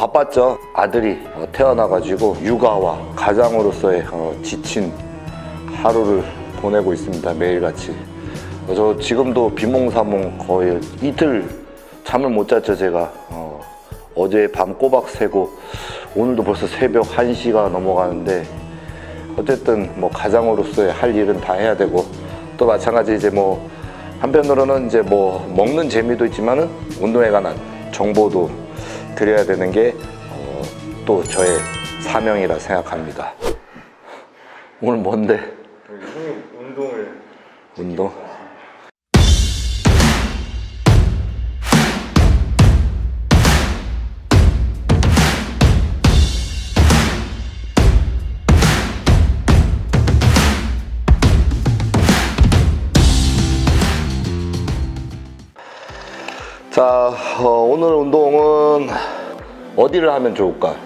바빴죠. 아들이 어, 태어나가지고 육아와 가장으로서의 어, 지친 하루를 보내고 있습니다. 매일같이. 어, 저 지금도 비몽사몽 거의 이틀 잠을 못 잤죠, 제가. 어, 어제 밤 꼬박 새고 오늘도 벌써 새벽 1시가 넘어가는데 어쨌든 뭐 가장으로서의 할 일은 다 해야 되고 또 마찬가지 이제 뭐 한편으로는 이제 뭐 먹는 재미도 있지만은 운동에 관한 정보도 드려야 되는 게 또 저의 사명이라 생각합니다. 오늘 뭔데? 운동을 운동? 자, 어, 오늘 운동은 어디를 하면 좋을까?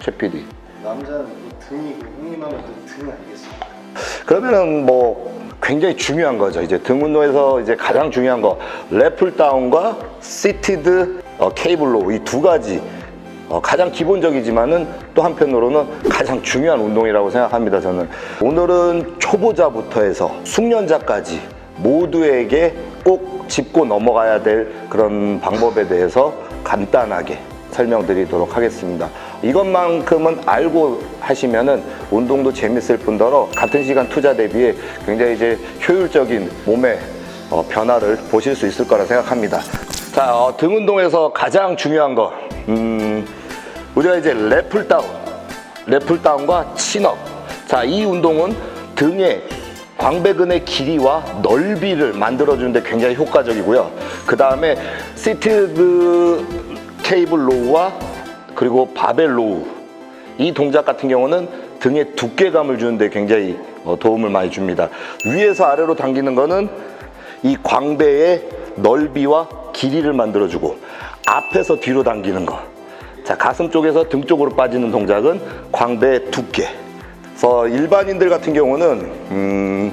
최 PD. 남자는 또 등이고 형님 하면 또등 아니겠습니까? 그러면은 뭐 굉장히 중요한 거죠. 이제 등 운동에서 이제 가장 중요한 거 래플 다운과 시티드 어, 케이블로 이두 가지 어, 가장 기본적이지만은 또 한편으로는 가장 중요한 운동이라고 생각합니다. 저는 오늘은 초보자부터 해서 숙련자까지 모두에게 꼭 짚고 넘어가야 될 그런 방법에 대해서 간단하게 설명드리도록 하겠습니다. 이것만큼은 알고 하시면은 운동도 재밌을 뿐더러 같은 시간 투자 대비에 굉장히 이제 효율적인 몸의 어, 변화를 보실 수 있을 거라 생각합니다. 자, 어, 등 운동에서 가장 중요한 거, 음, 우리가 이제 래플 다운, 래플 다운과 친업. 자, 이 운동은 등의 광배근의 길이와 넓이를 만들어주는데 굉장히 효과적이고요. 그 다음에 시티드 케이블 로우와 그리고 바벨 로우 이 동작 같은 경우는 등의 두께감을 주는데 굉장히 어, 도움을 많이 줍니다. 위에서 아래로 당기는 거는 이 광배의 넓이와 길이를 만들어주고 앞에서 뒤로 당기는 거. 자 가슴 쪽에서 등 쪽으로 빠지는 동작은 광배의 두께. 그래서 일반인들 같은 경우는 음,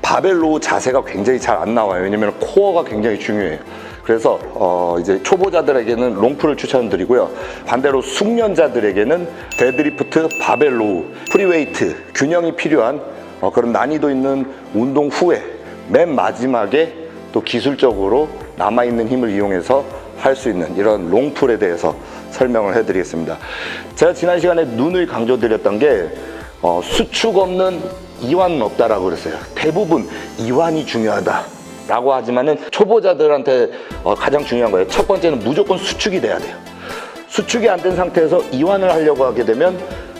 바벨로 자세가 굉장히 잘 안 나와요. 왜냐면 코어가 굉장히 중요해요. 그래서 어 이제 초보자들에게는 롱풀을 추천드리고요. 반대로 숙련자들에게는 데드리프트, 바벨로, 프리웨이트 균형이 필요한 어 그런 난이도 있는 운동 후에 맨 마지막에 또 기술적으로 남아 있는 힘을 이용해서 할 수 있는 이런 롱풀에 대해서 설명을 해드리겠습니다. 제가 지난 시간에 눈을 강조드렸던 게 어, 수축 없는 이완은 없다라고 그랬어요. 대부분 이완이 중요하다 라고 하지만은 초보자들한테 어, 가장 중요한 거예요. 첫 번째는 무조건 수축이 돼야 돼요. 수축이 안 된 상태에서 이완을 하려고 하게 되면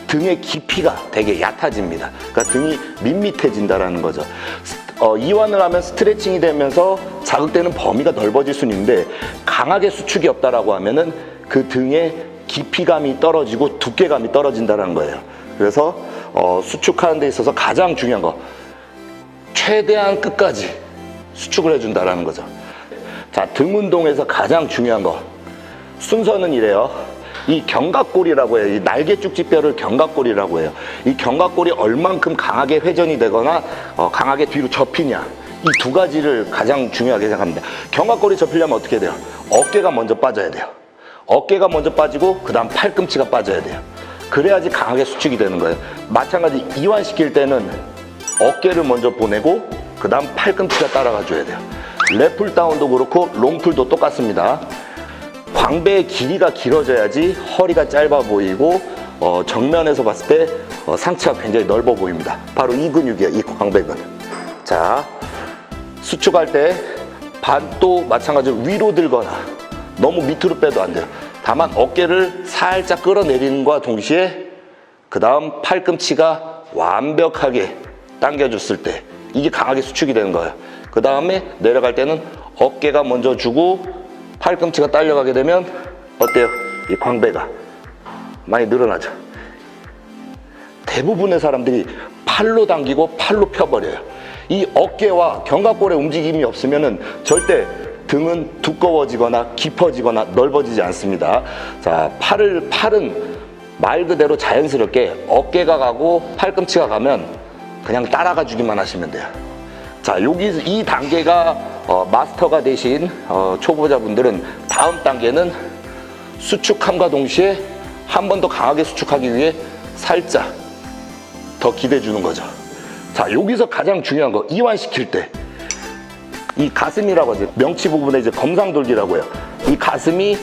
등의 깊이가 되게 얕아집니다. 그러니까 등이 밋밋해진다라는 거죠. 스- 어, 이완을 하면 스트레칭이 되면서 자극되는 범위가 넓어질 수는 있는데 강하게 수축이 없다라고 하면은 그 등의 깊이감이 떨어지고 두께감이 떨어진다는 거예요. 그래서 어, 수축하는 데 있어서 가장 중요한 거 최대한 끝까지 수축을 해준다라는 거죠. 자, 등 운동에서 가장 중요한 거 순서는 이래요. 이 견갑골이라고 해요. 이 날개 쭉지뼈를 견갑골이라고 해요. 이 견갑골이 얼만큼 강하게 회전이 되거나 어, 강하게 뒤로 접히냐. 이 두 가지를 가장 중요하게 생각합니다. 견갑골이 접히려면 어떻게 돼요? 어깨가 먼저 빠져야 돼요. 어깨가 먼저 빠지고 그다음 팔꿈치가 빠져야 돼요. 그래야지 강하게 수축이 되는 거예요. 마찬가지 이완시킬 때는 어깨를 먼저 보내고 그 다음 팔꿈치가 따라가 줘야 돼요. 래플 다운도 그렇고 롱풀도 똑같습니다. 광배의 길이가 길어져야지 허리가 짧아 보이고 어, 정면에서 봤을 때 어, 상체가 굉장히 넓어 보입니다. 바로 이 근육이에요, 이 광배근. 자, 수축할 때 반도 마찬가지로 위로 들거나 너무 밑으로 빼도 안 돼요. 다만 어깨를 살짝 끌어내리는과 동시에 그 다음 팔꿈치가 완벽하게 당겨줬을 때 이게 강하게 수축이 되는 거예요. 그 다음에 내려갈 때는 어깨가 먼저 주고 팔꿈치가 딸려가게 되면 어때요? 이 광배가 많이 늘어나죠. 대부분의 사람들이 팔로 당기고 팔로 펴버려요. 이 어깨와 견갑골의 움직임이 없으면은 절대 등은 두꺼워지거나 깊어지거나 넓어지지 않습니다. 자, 팔을 팔은 말 그대로 자연스럽게 어깨가 가고 팔꿈치가 가면 그냥 따라가 주기만 하시면 돼요. 자, 여기 이 단계가 어, 마스터가 되신 어, 초보자분들은 다음 단계는 수축함과 동시에 한 번 더 강하게 수축하기 위해 살짝 더 기대 주는 거죠. 자, 여기서 가장 중요한 거 이완시킬 때 이 가슴이라고 하죠. 명치 부분에 이제 검상돌기라고 해요. 이 가슴이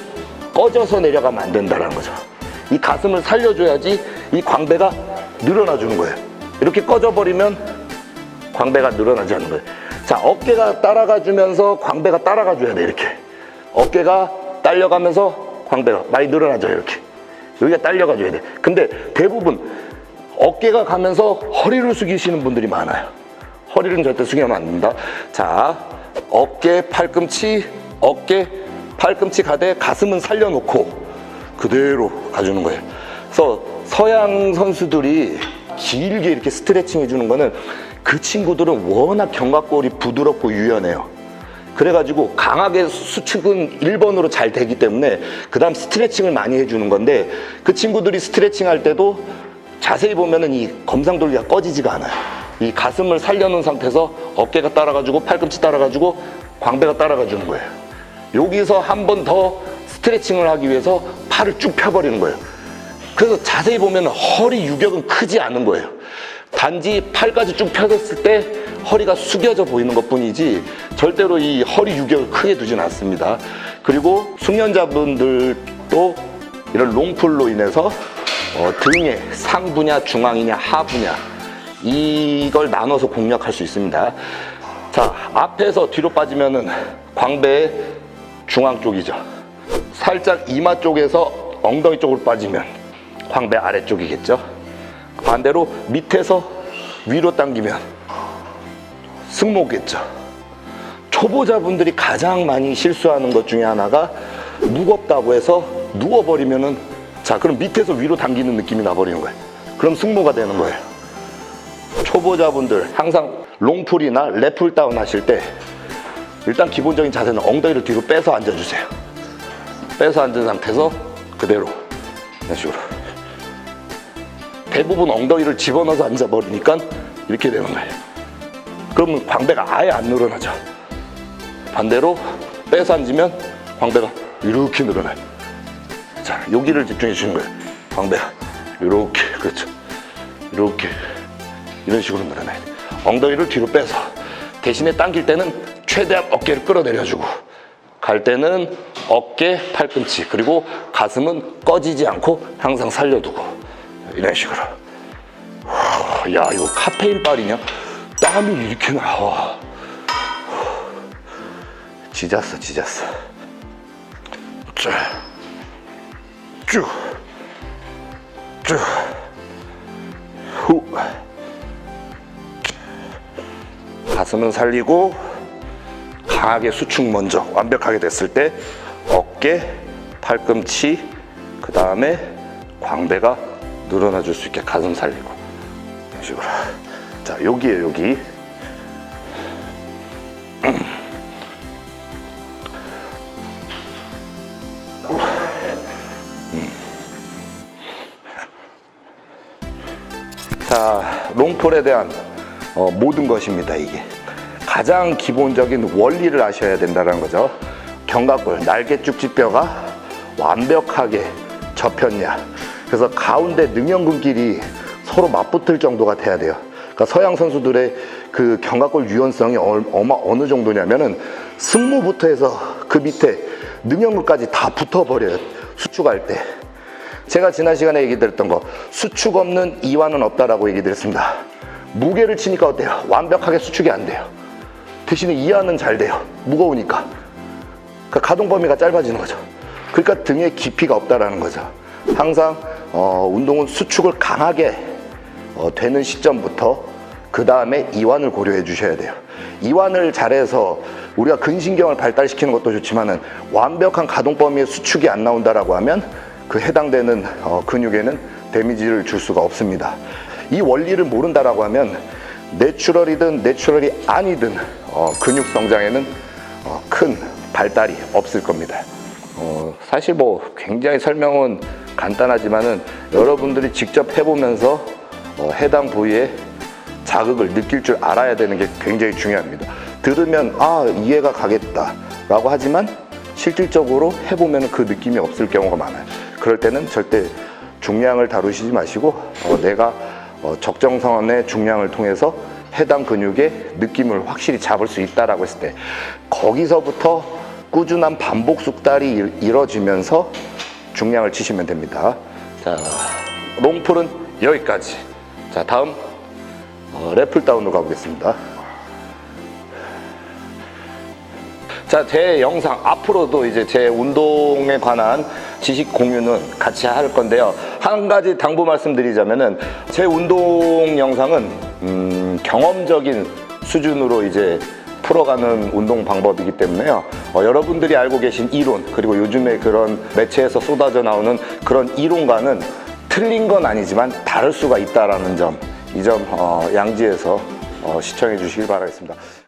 꺼져서 내려가면 안 된다는 거죠. 이 가슴을 살려줘야지 이 광배가 늘어나 주는 거예요. 이렇게 꺼져버리면 광배가 늘어나지 않는 거예요. 자, 어깨가 따라가 주면서 광배가 따라가 줘야 돼, 이렇게. 어깨가 딸려가면서 광배가 많이 늘어나죠, 이렇게. 여기가 딸려가 줘야 돼. 근데 대부분 어깨가 가면서 허리를 숙이시는 분들이 많아요. 허리는 절대 숙이면 안 된다. 자, 어깨, 팔꿈치, 어깨, 팔꿈치 가되 가슴은 살려놓고 그대로 가주는 거예요. 그래서 서양 선수들이 길게 이렇게 스트레칭 해주는 거는 그 친구들은 워낙 견갑골이 부드럽고 유연해요. 그래가지고 강하게 수축은 1번으로 잘 되기 때문에 그 다음 스트레칭을 많이 해주는 건데 그 친구들이 스트레칭 할 때도 자세히 보면은 이 검상돌기가 꺼지지가 않아요. 이 가슴을 살려놓은 상태에서 어깨가 따라가지고 팔꿈치 따라가지고 광배가 따라가 주는 거예요. 여기서 한 번 더 스트레칭을 하기 위해서 팔을 쭉 펴버리는 거예요. 그래서 자세히 보면 허리 유격은 크지 않은 거예요. 단지 팔까지 쭉 펴졌을 때 허리가 숙여져 보이는 것 뿐이지 절대로 이 허리 유격을 크게 두진 않습니다. 그리고 숙련자분들도 이런 롱풀로 인해서 어, 등의 상부냐 중앙이냐 하부냐 이걸 나눠서 공략할 수 있습니다. 자 앞에서 뒤로 빠지면은 광배의 중앙 쪽이죠. 살짝 이마 쪽에서 엉덩이 쪽으로 빠지면 광배 아래쪽이겠죠. 반대로 밑에서 위로 당기면 승모겠죠. 초보자분들이 가장 많이 실수하는 것 중에 하나가 무겁다고 해서 누워버리면은 자 그럼 밑에서 위로 당기는 느낌이 나버리는 거예요. 그럼 승모가 되는 거예요. 초보자분들 항상 롱풀이나 랩풀 다운 하실 때 일단 기본적인 자세는 엉덩이를 뒤로 빼서 앉아주세요. 빼서 앉은 상태에서 그대로 이런 식으로 대부분 엉덩이를 집어넣어서 앉아버리니까 이렇게 되는 거예요. 그러면 광배가 아예 안 늘어나죠. 반대로 빼서 앉으면 광배가 이렇게 늘어나요. 자, 여기를 집중해 주시는 거예요. 광배가 이렇게 그렇죠. 이렇게 이런 식으로 늘어나야 돼. 엉덩이를 뒤로 빼서 대신에 당길 때는 최대한 어깨를 끌어내려주고 갈 때는 어깨, 팔꿈치 그리고 가슴은 꺼지지 않고 항상 살려두고 이런 식으로. 후, 야 이거 카페인 빨이냐? 땀이 이렇게 나와. 지졌어, 지졌어. 쭉, 쭉, 쭉, 후. 가슴은 살리고 강하게 수축 먼저 완벽하게 됐을 때 어깨, 팔꿈치, 그 다음에 광배가 늘어나 줄 수 있게 가슴 살리고. 이런 식으로. 자 여기에 여기 롱폴에 대한 어, 모든 것입니다, 이게. 가장 기본적인 원리를 아셔야 된다는 거죠. 견갑골, 날개 쭉지뼈가 완벽하게 접혔냐. 그래서 가운데 능형근끼리 서로 맞붙을 정도가 돼야 돼요. 그러니까 서양 선수들의 그 견갑골 유연성이 얼- 어마, 어느 정도냐면은 승모부터 해서 그 밑에 능형근까지 다 붙어버려요. 수축할 때. 제가 지난 시간에 얘기 드렸던 거 수축 없는 이완은 없다라고 얘기 드렸습니다. 무게를 치니까 어때요? 완벽하게 수축이 안 돼요. 대신에 이완은 잘 돼요. 무거우니까. 그러니까 가동 범위가 짧아지는 거죠. 그러니까 등에 깊이가 없다라는 거죠. 항상 어, 운동은 수축을 강하게 어, 되는 시점부터 그 다음에 이완을 고려해 주셔야 돼요. 이완을 잘해서 우리가 근신경을 발달시키는 것도 좋지만은 완벽한 가동 범위의 수축이 안 나온다라고 하면 그 해당되는 어, 근육에는 데미지를 줄 수가 없습니다. 이 원리를 모른다라고 하면 내추럴이든 내추럴이 아니든 어, 근육 성장에는 어, 큰 발달이 없을 겁니다. 어, 사실 뭐 굉장히 설명은 간단하지만은 여러분들이 직접 해보면서 어, 해당 부위에 자극을 느낄 줄 알아야 되는 게 굉장히 중요합니다. 들으면 아 이해가 가겠다라고 하지만 실질적으로 해보면 그 느낌이 없을 경우가 많아요. 그럴 때는 절대 중량을 다루시지 마시고 어, 내가 어, 적정선의 중량을 통해서 해당 근육의 느낌을 확실히 잡을 수 있다라고 했을 때 거기서부터 꾸준한 반복 숙달이 일- 이뤄지면서 중량을 치시면 됩니다. 자, 롱풀은 여기까지. 자, 다음 어, 래플 다운으로 가보겠습니다. 자, 제 영상 앞으로도 이제 제 운동에 관한 지식 공유는 같이 할 건데요. 한 가지 당부 말씀드리자면은 제 운동 영상은 음, 경험적인 수준으로 이제 풀어가는 운동 방법이기 때문에요. 어, 여러분들이 알고 계신 이론 그리고 요즘에 그런 매체에서 쏟아져 나오는 그런 이론과는 틀린 건 아니지만 다를 수가 있다라는 점, 이점 어, 양지해서 어, 시청해 주시길 바라겠습니다.